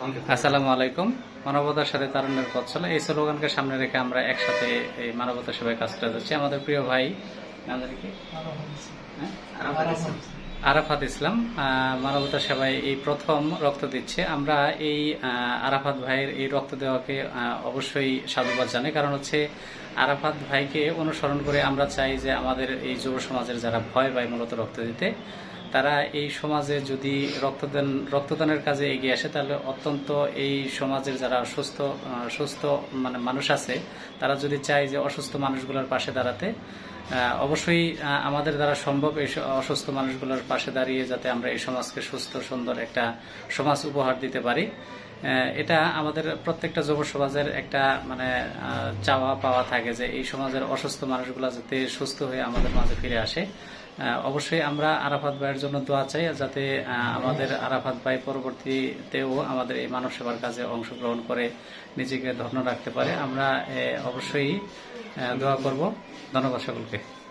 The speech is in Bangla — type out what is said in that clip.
আসসালামু আলাইকুম। মানবতার সাথে তারুণ্যের পথ চলে। এই স্লোগানকে সামনে রেখে আমরা একসাথে এই মানবতা সেবায় কাজ করে যাচ্ছি। আমাদের প্রিয় ভাই? আরাফাত ইসলাম। মানবতা সেবায় এই প্রথম রক্ত দিচ্ছে। আমরা এই আরাফাত ভাইয়ের এই রক্ত দেওয়াকে অবশ্যই সাধুবাদ জানাই। কারণ হচ্ছে আরাফাত ভাইকে অনুসরণ করে আমরা চাই যে আমাদের এই যুব সমাজের যারা ভয় পায় মূলত রক্ত দিতে, তারা এই সমাজে যদি রক্তদান, রক্তদানের কাজে এগিয়ে আসে, তাহলে অত্যন্ত এই সমাজের যারা সুস্থ সুস্থ মানে মানুষ আছে, তারা যদি চায় যে অসুস্থ মানুষগুলোর পাশে দাঁড়াতে অবশ্যই আমাদের দ্বারা সম্ভব এই অসুস্থ মানুষগুলোর পাশে দাঁড়িয়ে যাতে আমরা এই সমাজকে সুস্থ, সুন্দর একটা সমাজ উপহার দিতে পারি। এটা আমাদের প্রত্যেকটা যুব সমাজের একটা মানে চাওয়া পাওয়া থাকে যে এই সমাজের অসুস্থ মানুষগুলো যাতে সুস্থ হয়ে আমাদের মাঝে ফিরে আসে। অবশ্যই আমরা আরাফাত ভাইয়ের জন্য দোয়া চাই যাতে আমাদের আরাফাত ভাই পরবর্তীতেও আমাদের এই মানব সেবার কাজে অংশগ্রহণ করে নিজেকে ধন্য রাখতে পারে। আমরা অবশ্যই দোয়া করব। ধন্যবাদ সকলকে।